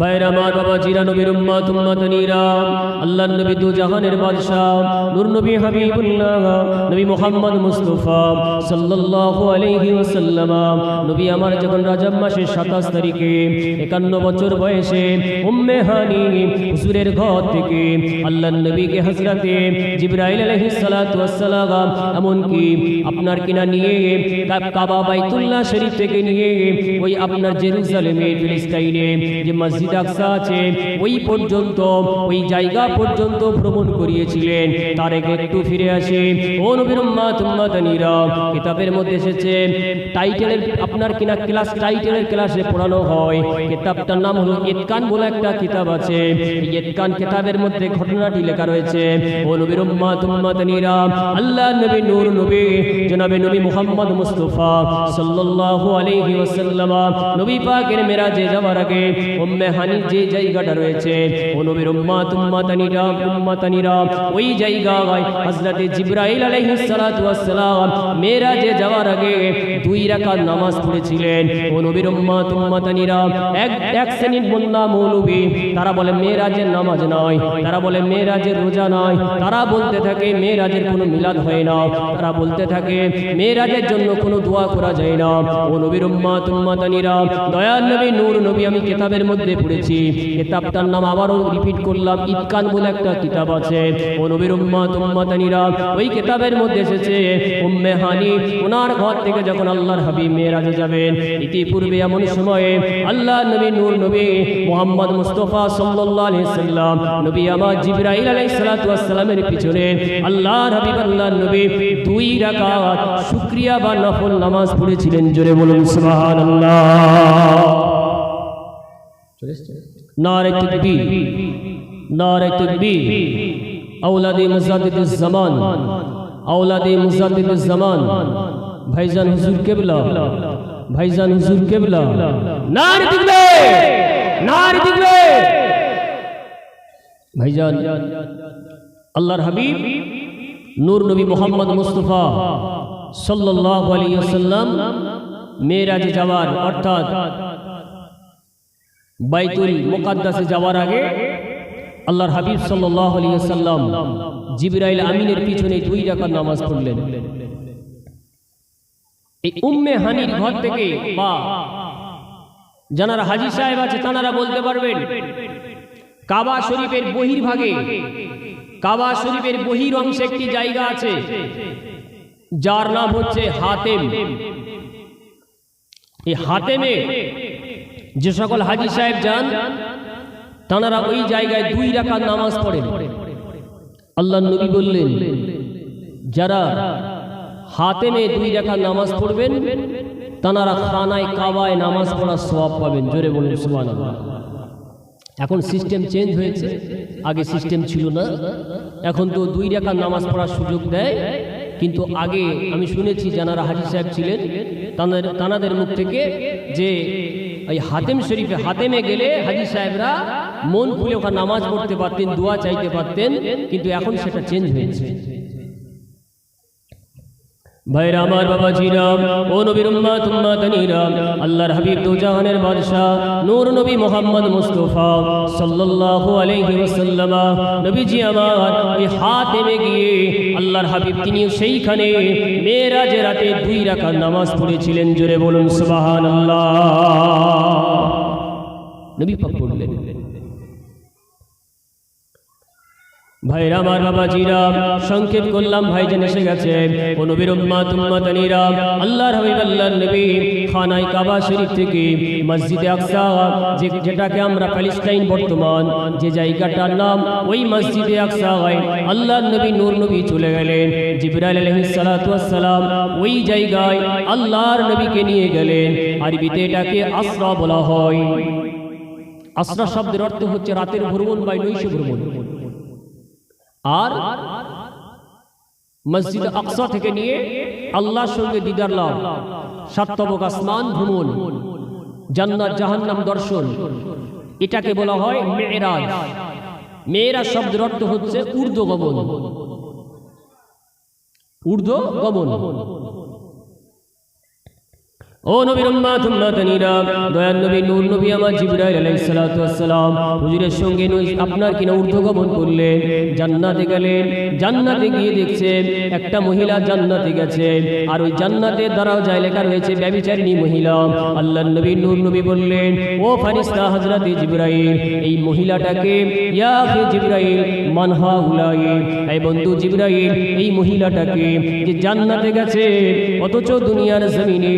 বাইরা বাবা, জিরা নবীর উম্মাত, উম্মাতানিরা, আল্লাহর নবী দু জাহানের বাদশাহ নবী হাবিবুল্লাহ, নবী মুহাম্মদ মুস্তাফা নবী আমার যখন রজব মাসের 27 তারিখে 51 বছর বয়সে উম্মে হানি হুজুরের ঘর থেকে আল্লাহর নবীকে হযরতে জিবরাইল আলাইহিস সালাতু ওয়াসসালাম এমন আপনার কিনা নিয়ে কাবা বাইতুল্লাহ শরীফ থেকে নিয়ে ওই আপনার জেরুজালেমে ফিলিস্তাইনে যে মসজিদ আকসা আছে, ওই পর্যন্ত, ওই জায়গা পর্যন্ত ভ্রমণ করিয়েছিলেন। তার একটু ফিরে আসে, ও নবীর উম্মাতানিরা কিতাবের মধ্যে এসেছে, টাইটেলের, আপনার কিনা ক্লাস, টাইটেলের ক্লাসে পড়ানো হয়। কিতাবটার নাম হলো ইতকান বলে একটা কিতাব আছে। ইতকান কিতাবের মধ্যে ঘটনাটি লেখা রয়েছে, ও নবীর উম্মাতানিরা আল্লাহ নবী নূর নবী, জনাবে নবী মুহাম্মদ মুস্তাফা সাল্লাল্লাহু আলাইহি ওয়াসাল্লাম, নবী পাকের মেরাজে যাওয়ার আগে উম্মে হানির যে জায়গাটা রয়েছে ও নবীর উম্মাত উম্মাতানিরা উম্মাতানিরা ওই জায়গায় হযরতে জিবরাইল আলাইহিস সালাতু ওয়াসসালাম মেরাজে যাওয়ার আগে দুই রাকাত নামাজ পড়েছিলেন। ও নবীর উম্মাত উম্মাতানিরা এক এক শ্রেণির মোল্লা মৌলবী তারা বলে মেরাজের নামাজ নয় তারা বলে মেরাজের রোজা নয় তারা বলতে থাকে মেরাজের কোনো মিলাদ হয় না তারা বলতে থাকে মেরাজের জন্য কোনো দোয়া করা যায় না। ও নবীর উম্মাত উম্মাতানিরা দয়াল নবী নূর নবী আমি কিতাবের মধ্যে পড়েছি। কিতাবটার নাম আবারও রিপিট করলাম। ইতকান বলে একটা কিতাব আছে। ও নবীর উম্মাত, উম্মাতানিরা ওই কিতাবের মধ্যে এসেছে, উম্মে হানি, ওনার ঘর থেকে যখন আল্লাহর হাবিব মেরাজে যাবেন, ইতিপূর্বে এমন সময়ে আল্লাহ নবী নূর নবী মোহাম্মদ মুস্তফা সাল্লাল্লাহু আলাইহি সাল্লাম, নবী আমার জিবরাইল আলাইহিস সালাতু ওয়াস সালামের পিছনে আল্লাহর হাবিব, আল্লাহর নবী দুই রাকাত শুকরিয়া বা নফল নামাজ পড়েছিলেন। জোরে বলুন, সুবহানাল্লাহ। নারে তাকবীর নারে তাকবীর আওলাদে মুজাদ্দিদুজ জামান, আওলাদে মুজাদ্দিদুজ জামান। ভাইজান হুজুর কেবলা, ভাইজান হুজুর কেবলা। নারে তাকবীর নারে তাকবীর ভাইজান, আল্লাহর হাবিব, নূর নবী মোহাম্মদ মুস্তফা সাল্লাল্লাহু আলাইহি ওয়াসাল্লাম মেরাজে যাওয়ার অর্থাৎ বাইতুল মুকাদ্দাসে যাওয়ার আগে আল্লাহর হাবিব ওয়াসাল্লাম জিবরাইল আমিনের পিছনে দুই রাকাত নামাজ পড়লেন। এই উম্মে হানির ঘর থেকে বা যারা হাজী সাহেব আছে বলতে পারবেন, কাবা শরীফের বহির্ভাগে, কাবা শরীফের বহির অংশে একটি জায়গা আছে, যার নাম হচ্ছে হাতেম। এই হাতেমে যে সকল হাজি সাহেব যান, তাঁরা ওই জায়গায় দুই রাকাত নামাজ পড়েন। আল্লাহ নবী বললেন, যারা হাতেমে দুই রাকাত নামাজ পড়বেন, তাঁরা খানায় কাবায় নামাজ পড়ার সওয়াব পাবেন। জোরে বলুন, সুবহানাল্লাহ। এখন সিস্টেম চেঞ্জ হয়েছে। আগে সিস্টেম ছিল না। এখন তো দুই রাকাত নামাজ পড়ার সুযোগ দেয়। কিন্তু আগে আমি শুনেছি, যারা হাজি সাহেব ছিলেন, তাদের তানাদের মুখ থেকে যে এই হাতেম শরীফে হাতেমে গেলে হাজি সাহেবরা মন খুলে ওখানে নামাজ পড়তে পারতেন, দোয়া চাইতে পারতেন, কিন্তু এখন সেটা চেঞ্জ হয়েছে। ভাইরা আমার বাবা জিরাম ও নবীর উম্মাত উম্মাতানিরা, আল্লাহর হাবিব দু জাহানের বাদশাহ, নূর নবী মোহাম্মদ মুস্তাফা সাল্লাল্লাহু আলাইহি ওয়াসাল্লাম। নবীজি আমার, ওই হাতেমে গিয়ে আল্লাহর হাবিব তিনি সেইখানে মেরাজের রাতে দুই রাকাত নামাজ পড়েছিলেন, জোরে বলুন সুবহানাল্লাহ। নবী পাক পড়লেন ভাইরা আমার বাবা জিরা সংক্ষেপ করলাম, ভাইজান এসে গেছে। নবীর উম্মাত, উম্মাতানিরা, আল্লাহর হাবিব, আল্লাহর নবী, খানায় কাবা শরীফ থেকে মসজিদে আকসা, যে যেটাকে আমরা প্যালেস্টাইন বর্তমান, যে জায়গাটার নাম ওই মসজিদে আকসা হয়, আল্লাহর নবী নূর নবী চলে গেলেন, জিবরাইল আলাইহিস সালাতু ওই জায়গায় আল্লাহর নবীকে নিয়ে গেলেন। আরবিতে এটাকে আসরা বলা হয়। আসরা শব্দের অর্থ হচ্ছে রাতের ভ্রমণ বা নৈশ ভ্রমণ। আর মসজিদ আকসা থেকে নিয়ে আল্লাহর সঙ্গে দিদার লাভ সাতবক আসমান ভ্রমণ, জান্নাত জাহান্নাম দর্শন। এটাকে বলা হয় মেয়েরাজ। মেয়েরা শব্দের অর্থ হচ্ছে ঊর্ধ্ব গমন ঊর্ধ্ব গমন ও নবীর উম্মাত উম্মাতানিরা দয়ার নবী, নূর নবী আমার জিবরাইল ওয়াসসালাম হুজুরের সঙ্গে আপনার কিনা ঊর্ধ্বগমন করলেন জান্নাতে গেলেন, জান্নাতে গিয়ে দেখছেন, একটা মহিলা জান্নাতে গেছে, আর ওই জান্নাতের দ্বারাও যায় লেখা রয়েছে ব্যভিচারিণী মহিলা। আল্লাহর নবী, নূর নবী বললেন, ও ফারিস্তা হযরতে জিবরাইল, এই মহিলাটাকে, ইয়া আখি জিবরাইল, মানহা উলাই এই বন্ধু জিবরাইল, এই মহিলাটাকে যে জান্নাতে গেছে, অথচ দুনিয়ার জমিনে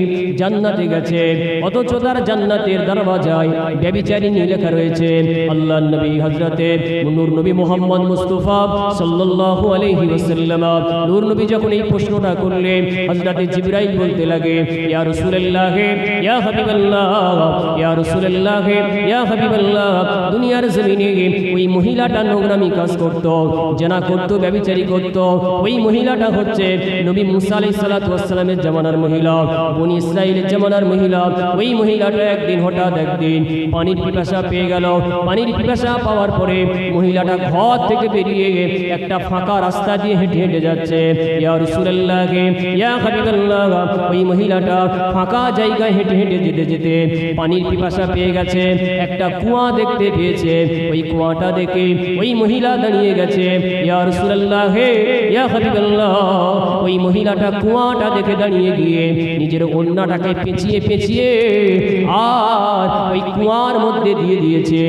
জান্নাতে গেছে। অথচ তার জান্নাতের দরওয়াজায় ব্যভিচারিণী লেখা রয়েছে আল্লাহ নবী হজরতে নূর নবী মোহাম্মদ মুস্তফা সাল্লাল্লাহু আলাইহি ওয়াসাল্লাম। নূর নবী যখন এই প্রশ্নটা করলেন, হযরতে জিবরাইল বলতে লাগে, ইয়া রাসূলুল্লাহ, ইয়া হাবিবাল্লাহ, ইয়া রাসূলুল্লাহ, ইয়া হাবিবাল্লাহ, দুনিয়ার জমিনে ওই মহিলাটা নোংরামি কাজ করত করত করত। ওই মহিলাটা হচ্ছে নবী মুসা আলাইহিস সালাতু জামানার মহিলা। বনি ইসরাইলের জামানার মহিলা, ওই মহিলাটা একদিন হঠাৎ একদিন পানির পিপাসা পেয়ে গেল। পানির পিপাসা পাওয়ার পরে মহিলাটা ঘর থেকে বেরিয়ে একটা ফাঁকা রাস্তা দিয়ে হেঁটে হেঁটে যাচ্ছে। ওই মহিলাটা ফাঁকা জায়গায় হেঁটে হেঁটে যেতে যেতে পানির পিপাসা পেয়ে গেছে। একটা কুয়া দেখতে পেয়েছে। ওই কুয়াটা দেখে ওই মহিলা দাঁড়িয়ে গেছে। ইয়া রাসূলুল্লাহ ইয়া হাবিবাল্লাহ, ওই মহিলাটা কুয়াটা দেখে দাঁড়িয়ে গিয়ে নিজের অন্যটাকে পেঁচিয়ে পেঁচিয়ে আর ওই কুয়ার মধ্যে দিয়ে দিয়েছে।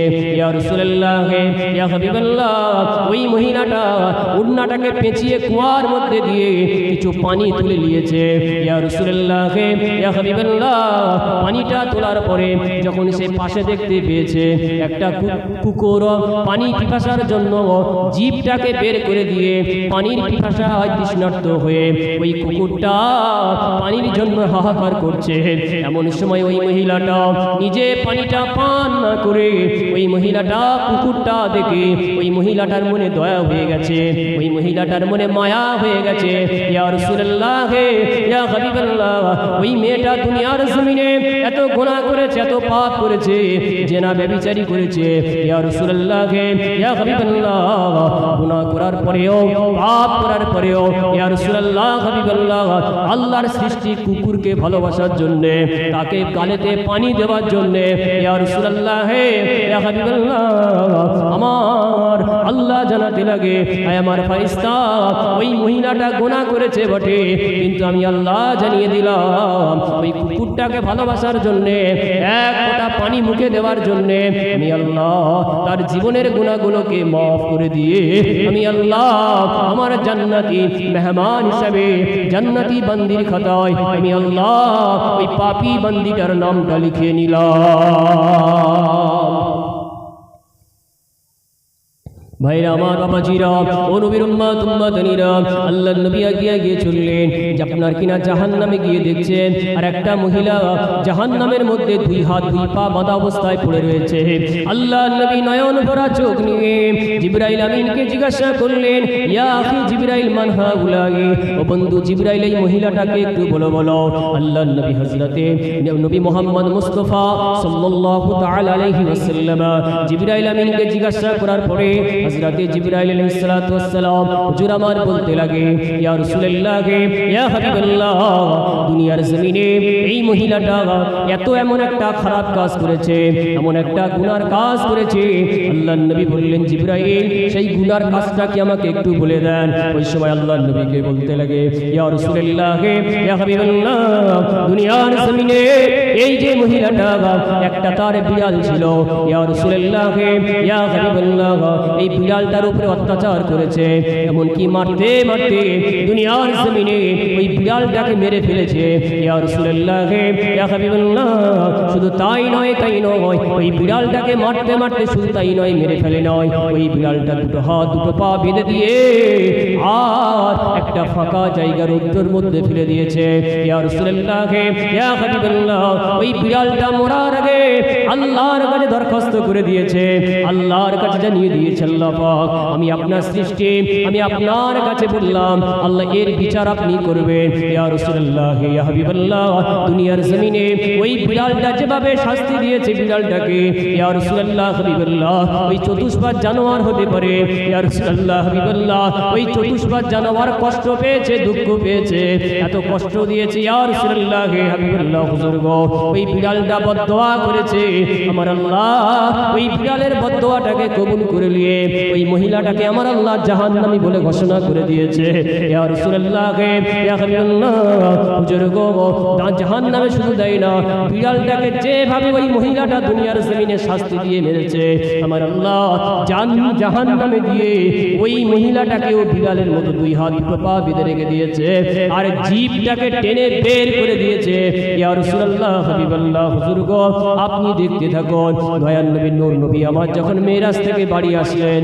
ওই মহিলাটা অন্যটাকে পেঁচিয়ে কুয়ার মধ্যে দিয়ে কিছু পানি তুলে নিয়েছে। পানিটা তোলার পরে যখন সে পাশে দেখতে পেয়েছে, একটা কুকুর পানি পিপাসার জন্য জীবটাকে বের করে দিয়ে পানির পিপাসায় তৃষ্ণার্ত হয়ে ওই কুকুরটা পানির জন্য হাহাকার করছে। এমন সময় ওই মহিলাটা নিজে পানিটা পান না করে ওই মহিলাটা কুকুরটা দেখে ওই মহিলাটার মনে দয়া হয়ে গেছে। ওই মহিলাটার মনে মায়া হয়ে গেছে। ইয়ার রাসূলুল্লাহ ইয়া হাবিবাল্লাহ, ওই মেয়েটা দুনিয়ার জমিনে এত গুনাহ করেছে, এত পাপ করেছে, জেনা ব্যভিচারী করেছে। ইয়া রাসূলুল্লাহ ইয়া হাবিবাল্লাহ, গুনাহ করার পরেও, পাপ করার পরেও, ইয়া রাসূলুল্লাহ, হাবিবাল্লাহ, আল্লাহর সৃষ্টি কুকুরকে ভালোবাসার জন্য, তাকে গালেতে পানি দেওয়ার জন্য, ইয়া রাসূলুল্লাহ ইয়া হাবিবাল্লাহ, আমার আল্লাহ জানাতে লাগে, আয় আমার ফারিস্তা ওই মহিলাটা গোনা করেছে বটে, কিন্তু আমি আল্লাহ জানিয়ে দিলাম, ওই কুকুরটাকে ভালোবাসার জন্যে, এক ফোঁটা পানি মুখে দেওয়ার জন্যে, আমি আল্লাহ তার জীবনের গুণাগুলোকে মাফ করে দিয়ে, আমি আল্লাহ আমার জান্নাতি মেহমান হিসাবে, জান্নাতি বান্দির খাতায়, আমি আল্লাহ ওই পাপি বান্দিটার নামটা লিখে নিলাম। ভাইরা আমার বাবাজিরা, ও আল্লাহর নবী আগিয়ে গিয়ে চললেন। আপনার কিনা জাহান্নামে গিয়ে দেখছেন, আর একটা মহিলা জাহান্নামের মধ্যে দুই হাত, দুই পা পড়ে রয়েছে। আল্লাহর নবী নয়ন ভরা চোখ নিয়ে জিবরাইল জিজ্ঞাসা করলেন, ইয়া আখি জিবরাইল মানহা ও বন্ধু, জিবরাইল, এই মহিলাটাকে একটু বলো বলো। আল্লাহর নবী হযরতে নবী মোহাম্মদ মুস্তাফা সাল্লাল্লাহু তাআলা আলাইহি জিবরাইল আমিনকে জিজ্ঞাসা করার পরে হযরতে জিবরাইল আলাইহিস হুজুর আমার বলতে লাগে, ইয়া রাসূলুল্লাহ, ইয়া হাবিবাল্লাহ, দুনিয়ার জমিনে এই মহিলাটা এত এমন একটা খারাপ কাজ করেছে, এমন একটা গুনার কাজ করেছে। আল্লাহর নবী বললেন, জিবরাইল, সেই গুনার কাজটা কি আমাকে একটু বলে দেন? ওই সময় আল্লাহর নবীকে বলতে লাগে, ইয়া রাসূলুল্লাহ, ইয়া হাবিবাল্লাহ, দুনিয়ার জমিনে এই যে মহিলাটা একটা তার বিড়াল ছিল, ইয়া রাসূলুল্লাহ, ইয়া হাবিবাল্লাহ, এই বিড়ালটার উপরে অত্যাচার করেছে। এমনকি মারতে মারতে দুনিয়ার জমিনে ওই বিড়ালটাকে মেরে ফেলেছে। শুধু তাই নয় তাই নয়, ওই বিড়ালটাকে মারতে মারতে শুধু তাই নয়, মেরে ফেলে নয় ওই বিড়ালটা দুটো হাত, দুটো পা বেঁধে দিয়ে আর একটা ফাঁকা জায়গার উত্তর মধ্যে ফেলে দিয়েছে। ওই বিড়ালটা মরার আগে আল্লাহর কাছে দরখাস্ত করে দিয়েছে। আল্লাহর কাছে জানিয়ে দিয়েছে, আল্লাহ আল্লাহ আমি আপনার সৃষ্টি, আমি আপনার কাছে বললাম, আল্লাহ এর বিচার আপনি করবেন। ইয়া রাসূলুল্লাহ, ইয়া দুনিয়ার জমিনে ওই বিড়ালটা যেভাবে শাস্তি দিয়েছে বিড়ালটাকে, ইয়া রাসূলুল্লাহ ওই চতুষ্পাদ জানোয়ার হতে পারে। ইয়া রাসূলুল্লাহ, হাবিবাল্লাহ, ওই চতুষ্পাদ জানোয়ার কষ্ট পেয়েছে, দুঃখ পেয়েছে, এত কষ্ট দিয়েছে, ইয়া রাসূলুল্লাহ হাবিবাল্লাহ ওই বিড়ালটা বদদোয়া করেছে। আমার আল্লাহ, ওই বিড়ালের বদদোয়াটাকে কবুল করে নিয়ে ওই মহিলাটাকে আমার আল্লাহ জাহান্নামী বলে ঘোষণা করে দিয়েছে। গো জাহান্নামে শুধু দেয় না, বিড়ালটাকে যেভাবে ওই মহিলাটা দুনিয়ার জমিনে শাস্তি দিয়ে মেরেছে, আমার আল্লাহ জান, জাহান্নামে দিয়ে ওই মহিলাটাকেও বিড়ালের মতো দুই হাত পা বেঁধে রেখে দিয়েছে আর জীবটাকে টেনে বের করে দিয়েছে। আপনি দেখতে থাকুন, দয়াল নবী, নূর নবী আমার যখন মেরাজ থেকে বাড়ি আসলেন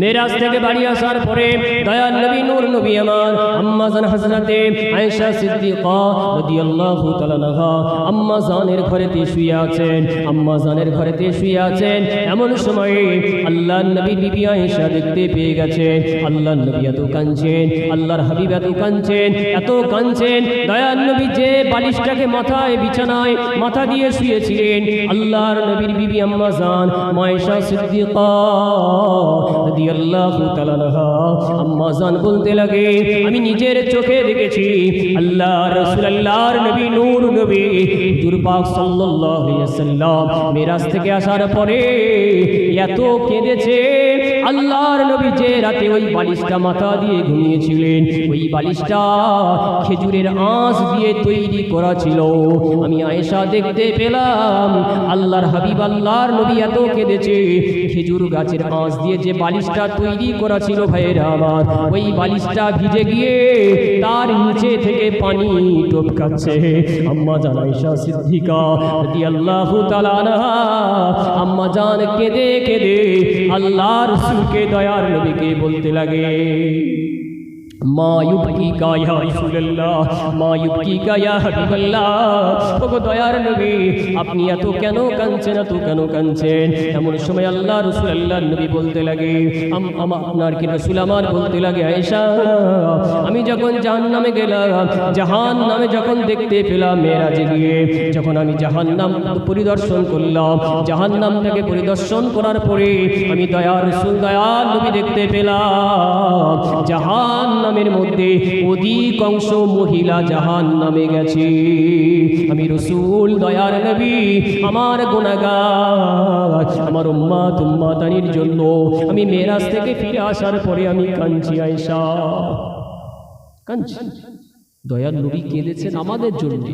মেরাজ থেকে বাড়ি আসার পরে দয়াল নবী, নূর নবী আমার আম্মা জান হযরতে আয়েশা সিদ্দিকা রাদিয়াল্লাহু তাআলা আনহা আম্মা জানের ঘরেতে শুয়ে আছেন, আম্মা জানের ঘরেতে শুয়ে আছেন। এমন সময়ে আল্লাহর নবী বিবি আয়েশা দেখতে পেয়ে গেছেন, আল্লাহর নবী এত কাঁদছেন, আল্লাহর হাবিব এত কাঁদছেন এত কাঁদছেন। দয়াল নবী যে বালিশটাকে মাথায়, বিছানায় মাথা দিয়ে শুয়েছিলেন, আল্লাহর নবীর বিবি আম্মা জান মায়েশা সিদ্দিকা রাদিয়াল্লাহু বলতে লাগে, আমি নিজের চোখে দেখেছি আল্লাহ রাসূল, আল্লাহর নবী, নূর নবী, হুজুর পাক সাল্লাল্লাহু থেকে আসার পরে এত কেঁদেছে আল্লাহর নবী যে রাতে ওই বালিশটা মাথা দিয়ে ঘুমিয়েছিলেন, ওই বালিশটা খেজুরের আঁশ দিয়ে তৈরি করা ছিল। আমি আয়েশা দেখতে পেলাম, আল্লাহর হাবিব আল্লাহর নবী এত কেঁদেছে, খেজুর গাছের আঁশ দিয়ে যে বালিশটা তৈরি করা ছিল ভাইয়েরা আমার, ওই বালিশটা ভিজে গিয়ে তার নিচে থেকে পানি টপকাচ্ছে। আম্মা জান আয়েশা সিদ্দিকা তাআলা আনহা, আম্মা জান কেঁদে কেঁদে আল্লাহর রাসূলকে দয়ার নবীকে বলতে লাগে। মা আপনি এত কেন এমন আল্লাহ বলতে লাগে, আম- যখন জাহান্নামে গেলাম, জাহান্নামে যখন দেখতে পেলাম মেরাজে গিয়ে, যখন আমি জাহান্নাম পরিদর্শন করলাম, জাহান্নামটাকে পরিদর্শন করার পরে আমি দয়ার রাসূল, দয়ার নবী দেখতে পেলাম। জাহান নামের মধ্যে অধিকাংশ মহিলা জাহান নামে গেছে। আমি রসুল, দয়ার নবী, আমার গুণাগার আমার উম্মা তুম্মা তানির জন্য। আমি মেরাজ থেকে ফিরে আসার পরে আমি কাঞ্চি আয়সা কাঞ্চি দয়ার নবী কেঁদেছেন আমাদের জন্য।